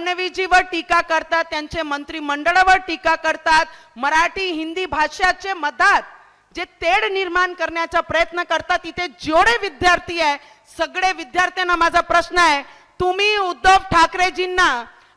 फडणवीसजीवर टीका करतात त्यांचे मंत्रिमंडळावर टीका करतात मराठी हिंदी भाषाचे मधात जे तेढ निर्माण करण्याचा प्रयत्न करतात इथे जेवढे विद्यार्थी आहे सगळे विद्यार्थ्यांना माझा प्रश्न आहे तुम्ही उद्धव ठाकरेजींना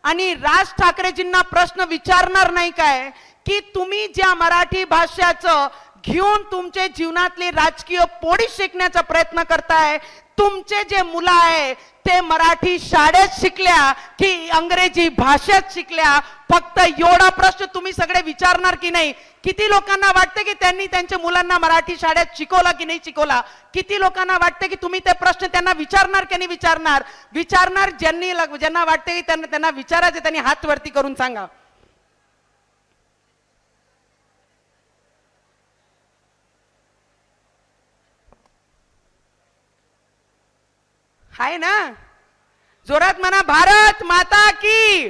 आणि राज ठाकरेजींना प्रश्न विचारणार नाही काय? की तुम्ही ज्या मराठी भाषाचं घेऊन तुमचे जीवनातले राजकीय पोळी शिकण्याचा प्रयत्न करताय तुमचे जे मुलं आहे ते मराठी शाळेत शिकल्या की इंग्रजी भाषेत शिकल्या फक्त एवढा प्रश्न तुम्ही सगळे विचारणार की नाही? किती लोकांना वाटते की त्यांनी त्यांच्या मुलांना मराठी शाळेत शिकवला की नाही शिकवला? किती लोकांना वाटते की तुम्ही ते प्रश्न त्यांना विचारणार की नाही विचारणार? विचारणार ज्यांनी ज्यांना वाटते की त्यांना त्यांना विचारायचे त्यांनी हात वरती करून सांगा. आहे ना? जोरात म्हणा भारत माता की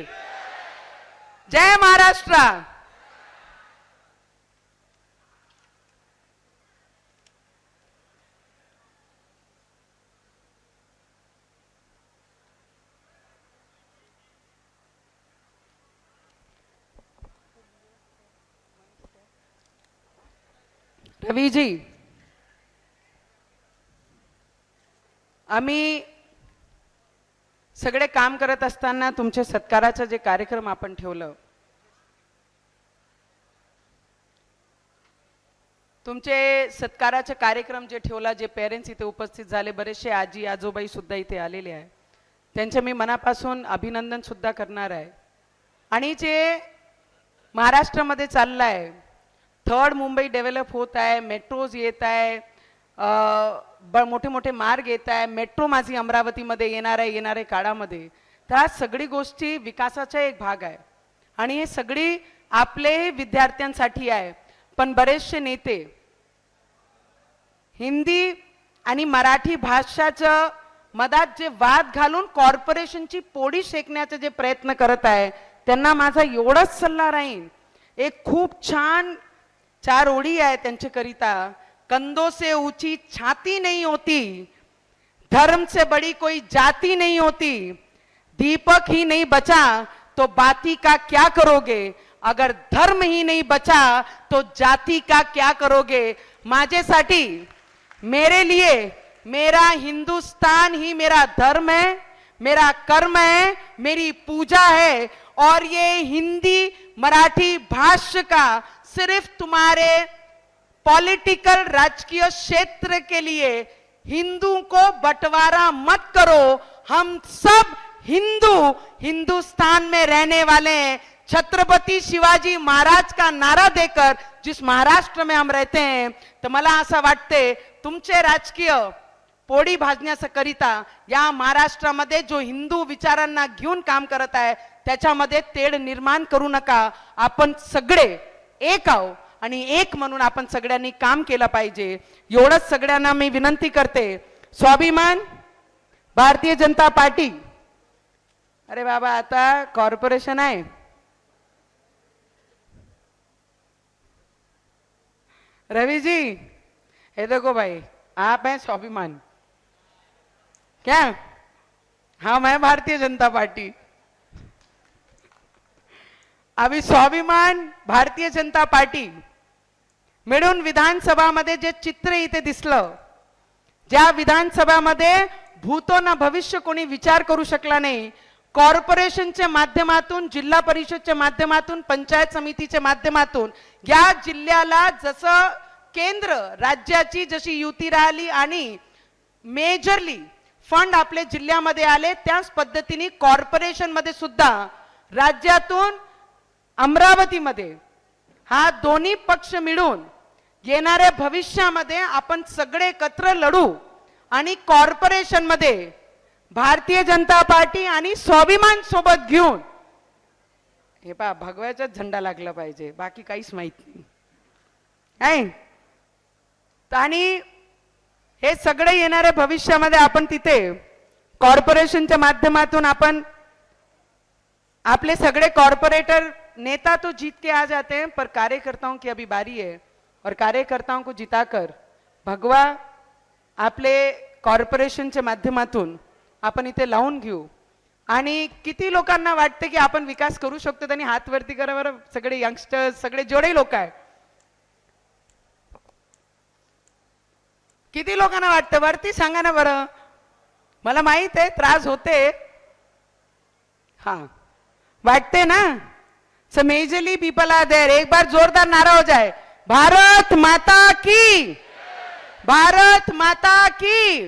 जय महाराष्ट्र. रवीजी आम्ही सगळे काम करत असताना तुमच्या सत्काराचं जे कार्यक्रम आपण ठेवलं तुमचे सत्काराचे कार्यक्रम जे ठेवला जे पेरेंट्स इथे उपस्थित झाले बरेचसे आजी आजोबाई सुद्धा इथे आलेले आहे त्यांचे मी मनापासून अभिनंदन सुद्धा करणार आहे. आणि जे महाराष्ट्रामध्ये चाललं आहे थर्ड मुंबई डेव्हलप होत आहे मेट्रोज येत आहे मोठे मोठे मार्ग येत आहे मेट्रो माझी अमरावतीमध्ये येणार आहे येणाऱ्या काळामध्ये. तर हा सगळी गोष्टी विकासाचा एक भाग आहे. आणि हे सगळी आपले विद्यार्थ्यांसाठी आहे. पण बरेचसे नेते हिंदी आणि मराठी भाषाचं मधात जे वाद घालून कॉर्पोरेशनची पोळी शेकण्याचे जे प्रयत्न करत आहे त्यांना माझा एवढाच सल्ला राहील एक खूप छान चार ओळी आहे त्यांच्याकरिता. कंधों से ऊँची छाती नहीं होती, धर्म से बड़ी कोई जाति नहीं होती, दीपक ही नहीं बचा तो बाती का क्या करोगे? अगर धर्म ही नहीं बचा तो जाति का क्या करोगे? माजे माझ्यासाठी मेरे लिए मेरा हिंदुस्तान ही मेरा धर्म है, मेरा कर्म है, मेरी पूजा है, और ये हिंदी मराठी भाष्य का सिर्फ़ तुम्हारे पॉलिटिकल राजकीय क्षेत्र के लिए हिंदू को बंटवारा मत करो। हम सब हिंदू हिंदुस्तान में रहने वाले हैं। छत्रपति शिवाजी महाराज का नारा देकर जिस महाराष्ट्र में हम रहते हैं तर मला असं वाटते तुमचे राजकीय पोळी भाजण्याकरिता या महाराष्ट्रामध्ये जो हिंदू विचारांना घेऊन काम करत आहे त्याच्यामध्ये तेढ निर्माण करू नका. आपण सगळे एक आहो आणि एक म्हणून आपण सगळ्यांनी काम केलं पाहिजे. एवढंच सगळ्यांना मी विनंती करते. स्वाभिमान भारतीय जनता पार्टी. अरे बाबा आता कॉर्पोरेशन आहे. रवि जी ये देखो भाई आप हैं स्वाभिमान. क्या? हा मैं भारतीय जनता पार्टी. आम्ही स्वाभिमान भारतीय जनता पार्टी मिळून विधानसभामध्ये जे चित्र इथे दिसलं ज्या विधानसभामध्ये भूतो ना भविष्य कोणी विचार करू शकला नाही कॉर्पोरेशनच्या माध्यमातून जिल्हा परिषदच्या माध्यमातून पंचायत समितीच्या माध्यमातून या जिल्ह्याला जसं केंद्र राज्याची जशी युती राहिली आणि मेजरली फंड आपले जिल्ह्यामध्ये आले त्याच पद्धतीने कॉर्पोरेशनमध्ये सुद्धा राज्यातून अमरावतीमध्ये हा दोन्ही पक्ष मिळून येणाऱ्या भविष्यामध्ये आपण सगळे एकत्र लढू आणि कॉर्पोरेशनमध्ये भारतीय जनता पार्टी आणि स्वाभिमान सोबत घेऊन हे पहा भगव्याचाच झेंडा लागला पाहिजे बाकी काहीच माहीत नाही? आणि हे सगळे येणाऱ्या भविष्यामध्ये आपण तिथे कॉर्पोरेशनच्या माध्यमातून आपण आपले सगळे कॉर्पोरेटर नेता तो जीत के आ जाते हैं पर कार्यकर्ताओं की अभी बारी है। और कार्यकर्ताओं को जिताकर भगवा आपले कॉर्पोरेशनच्या माध्यमातून आपण इथे लावून घेऊ. आणि किती लोकांना वाटते की आपण विकास करू शकतो त्यांनी हात वरती सगळे यंगस्टर्स सगळे जेवढे लोक आहे किती लोकांना वाटतं? वरती सांगा ना बरं. मला माहीत आहे त्रास होते. हा. वाटते ना? So majorly people are there एक बार जोरदार नारा हो जाए। भारत माता की। भारत माता की।